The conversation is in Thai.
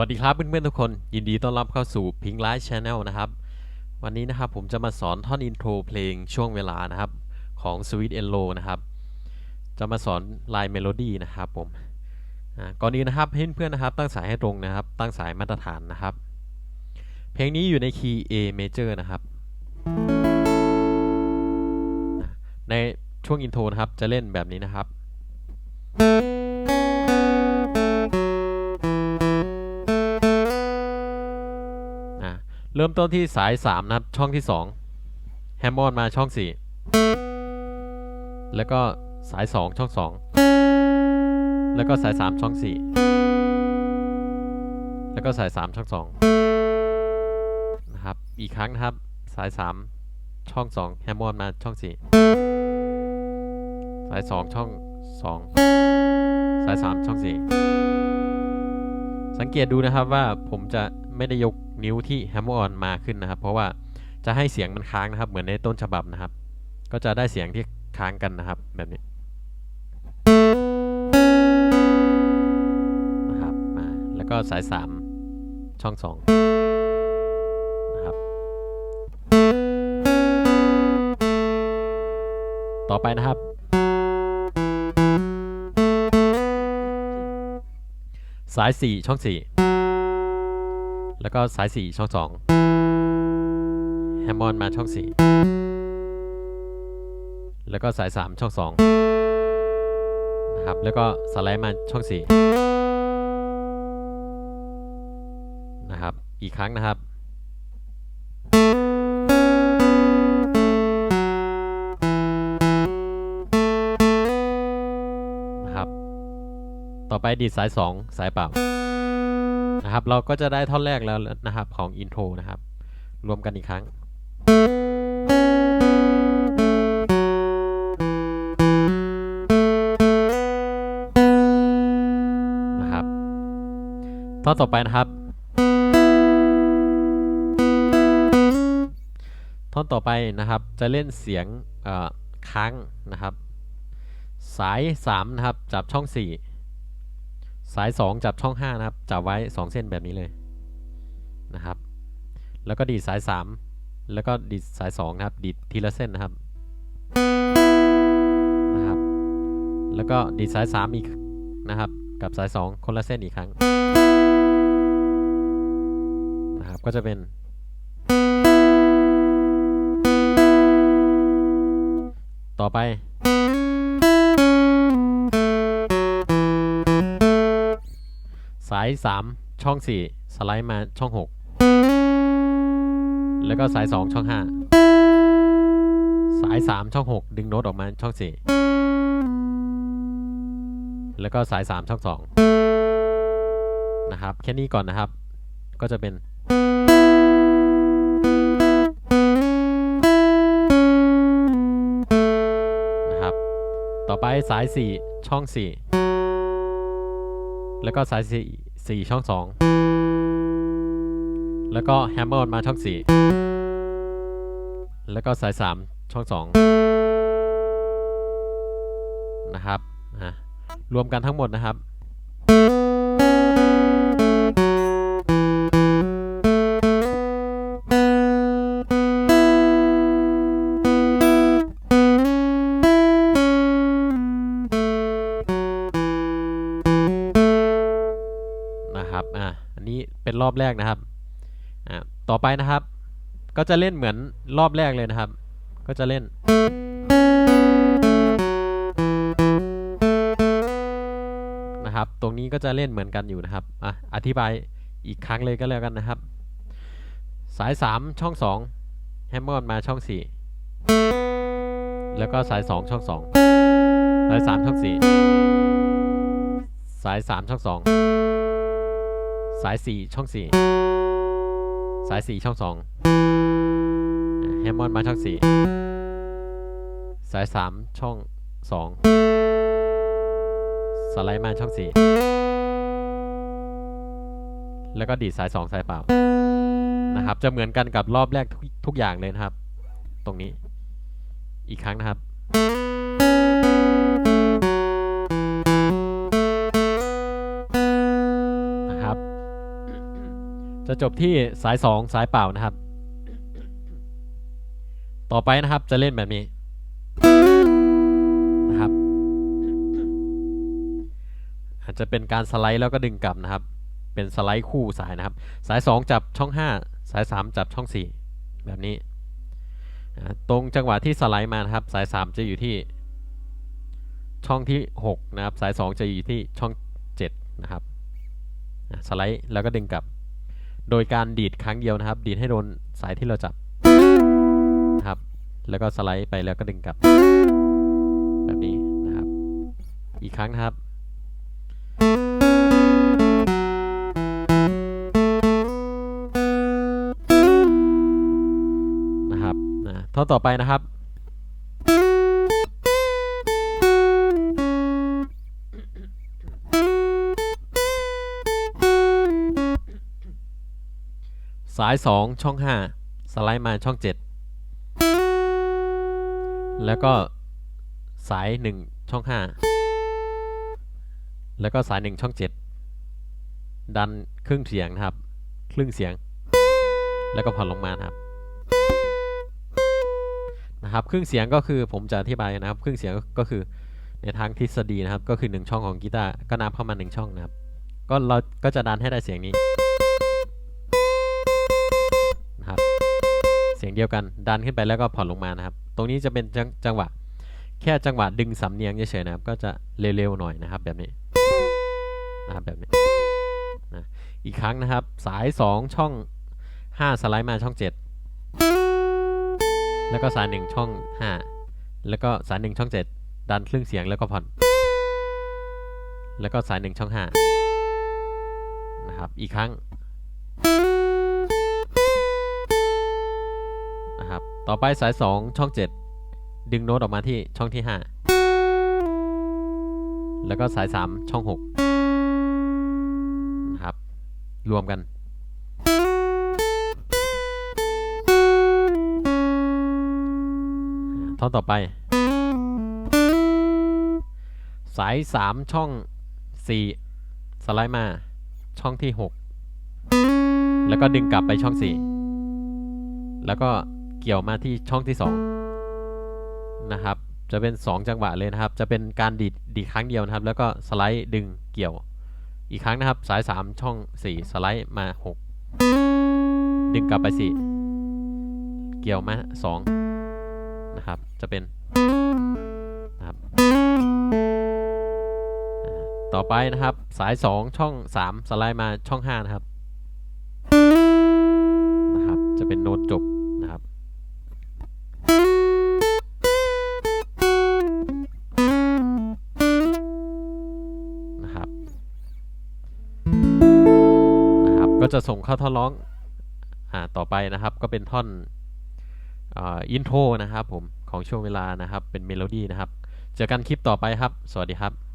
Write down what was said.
วัสดีครับเพื่อนๆทุกคน ยินดีต้อนรับเข้าสู่ Pink Light Channel นะครับ วันนี้นะครับผมจะมาสอนท่อนอินโทรเพลงช่วงเวลานะครับของ Sweet and Low นะครับ จะมาสอนลายเมโลดี้นะครับผมก่อนนี้นะครับเพื่อนๆนะครับ ตั้งสายให้ตรงนะครับ ตั้งสายมาตรฐานนะครับ เพลงนี้อยู่ในคีย์ A major นะครับ ในช่วงอินโทรนะครับจะเล่นแบบนี้นะครับ เริ่มต้นที่สาย 3 นะครับ ช่องที่ 2 แฮมมอนมาช่อง 4 แล้วก็สาย 2 ช่อง 2 แล้วก็สาย 3 ช่อง 4 แล้วก็สาย 3 ช่อง 2 นะครับ อีกครั้งนะครับ สาย 3 ช่อง 2 แฮมมอนมาช่อง 4 สาย 2 ช่อง 2 สาย 3 ช่อง 4 สังเกตดูนะครับว่าผมจะไม่ได้ยก นิ้วที่แฮมมออนมาขึ้นนะครับ เพราะว่าจะให้เสียงมันค้างนะครับ เหมือนในต้นฉบับนะครับ ก็จะได้เสียงที่ค้างกันนะครับ แบบนี้นะครับมาแล้วก็สาย 3 ช่อง 2 นะครับ ต่อไปนะครับสาย 4 ช่อง 4 แล้วก็สาย 4 ช่อง 2 แฮมมอนมาช่อง 4 แล้วก็สาย 3 ช่อง 2 นะครับ แล้วก็สไลด์มาช่อง 4 นะครับ อีกครั้งนะครับนะครับต่อไปดีดสาย 2 สายเปล่า นะครับ เราก็จะได้ท่อนแรกแล้วนะครับของอินโทรนะครับ รวมกันอีกครั้ง นะครับ ท่อนต่อไปนะครับ ท่อนต่อไปนะครับ จะเล่นเสียงค้างนะครับ สาย 3 นะครับ จับช่อง 4 สาย 2 จับช่อง 5 นะครับ จับไว้ 2 เส้นแบบนี้เลยนะครับ แล้วก็ดีดสาย 3 แล้วก็ดีดสาย 2 นะครับ ดีดทีละเส้นนะครับนะครับ แล้วก็ดีดสาย 3 อีกนะครับ กับสาย 2 คนละเส้นอีกครั้งนะครับ ก็จะเป็น ต่อไป สาย 3 ช่อง 4 สไลด์มาช่อง 6 แล้วก็สาย 2 ช่อง 5 สาย 3 ช่อง 6 ดึงโน้ตออกมาช่อง 4 แล้วก็สาย 3 ช่อง 2 นะครับ แค่นี้ก่อนนะครับ ก็จะเป็นนะครับต่อไปสาย 4 ช่อง 4 แล้วก็สายสี่สี่ช่องสองแล้วก็แฮมเมอร์มาช่องสี่แล้วก็สายสามช่องสองนะครับรวมกันทั้งหมดนะครับ นะครับอะอันนี้เป็นรอบแรกนะครับอะต่อไปนะครับ ก็จะเล่นเหมือนรอบแรกเลยนะครับ ก็จะเล่น นะครับ ตรงนี้ก็จะเล่นเหมือนกันอยู่นะครับอะอธิบายอีกครั้งเลยก็แล้วกันนะครับ สาย 3 ช่อง2แฮมเมอร์มาช่อง 4 แล้วก็สาย 2 ช่อง 2 สาย 3 ช่อง 4 สาย 3 ช่อง 2 สาย 4 ช่อง 4 สาย 4 ช่อง 2 แฮมมอนมาช่อง 4 สาย 3 ช่อง 2 สไลด์มาช่อง 4 แล้วก็ดีดสาย 2 สายเปล่านะครับ จะเหมือนกันกับรอบแรกทุกทุกอย่างเลยนะครับ ตรงนี้ อีกครั้งนะครับนะครับ จะจบที่สายสองสายเปล่านะครับ ต่อไปนะครับจะเล่นแบบนี้นะครับ อาจจะเป็นการสไลด์แล้วก็ดึงกลับนะครับ เป็นสไลด์คู่สายนะครับ สาย 2 จับช่อง 5 สาย 3 จับช่อง 4 แบบนี้ ตรงจังหวะที่สไลด์มานะครับ สาย 3 จะอยู่ที่ช่องที่ 6 นะครับ สาย 2 จะอยู่ที่ช่อง 7 นะครับสไลด์แล้วก็ดึงกลับ โดยการดีดครั้งเดียวนะครับ ดีดให้โดนสายที่เราจับนะครับ แล้วก็สไลด์ไปแล้วก็ดึงกลับ แบบนี้นะครับ อีกครั้งนะครับนะครับนะท่อนต่อไปนะครับ สาย 2 ช่อง 5 สไลด์มาช่อง 7 แล้วก็สาย 1 ช่อง 5 แล้วก็สาย 1 ช่อง 7 ดันครึ่งเสียงนะครับ ครึ่งเสียง แล้วก็ผ่อนลงมาครับนะครับ ครึ่งเสียงก็คือผมจะอธิบายนะครับ ครึ่งเสียงก็คือในทางทฤษฎีนะครับ ก็คือ 1 ช่องของกีตาร์ก็นับเข้ามา 1 ช่องนะครับ ก็เราก็จะดันให้ได้เสียงนี้ เสียงเดียวกันดันขึ้นไปแล้วก็ผ่อนลงมานะครับ ตรงนี้จะเป็นจังจังหวะ แค่จังหวะดึงสำเนียงเฉยๆนะครับ ก็จะเร็วๆหน่อยนะครับ แบบนี้นะครับแบบนี้นะอีกครั้งนะครับ สาย 2 ช่อง 5 สไลด์มาช่อง 7 แล้วก็สาย 1 ช่อง 5 แล้วก็สาย 1 ช่อง 7 ดันครึ่งเสียงแล้วก็ผ่อน แล้วก็สาย 1 ช่อง 5 นะครับ อีกครั้ง ต่อไปสาย 2 ช่อง 7 ดึงโน้ตออกมาที่ช่องที่ 5 แล้วก็สาย 3 ช่อง 6 นะครับ รวมกัน ท่อนต่อไป สาย 3 ช่อง 4 สไลด์มาช่องที่ 6 แล้วก็ดึงกลับไปช่อง 4 แล้วก็ กี่ยวมาที่ช่องที่ 2 นะครับ จะเป็น 2 จังหวะเลยนะครับ จะเป็นการดีดดีครั้งเดียวนะครับ แล้วก็สไลด์ดึงเกี่ยว อีกครั้งนะครับ สาย 3 ช่อง 4 สไลด์มา 6 ดึงกลับไป 4 เกี่ยวมา 2 นะครับ จะเป็นนะครับต่อไปนะครับ สาย 2 ช่อง 3 สไลด์มาช่อง 5 นะครับนะครับ จะเป็นโน้ตจบ ก็จะส่งเข้าท่อนร้องอ่าต่อไปนะครับ ก็เป็นท่อนอินโทรนะครับผมของช่วงเวลานะครับ เป็นเมโลดี้นะครับ เจอกันคลิปต่อไปครับ สวัสดีครับ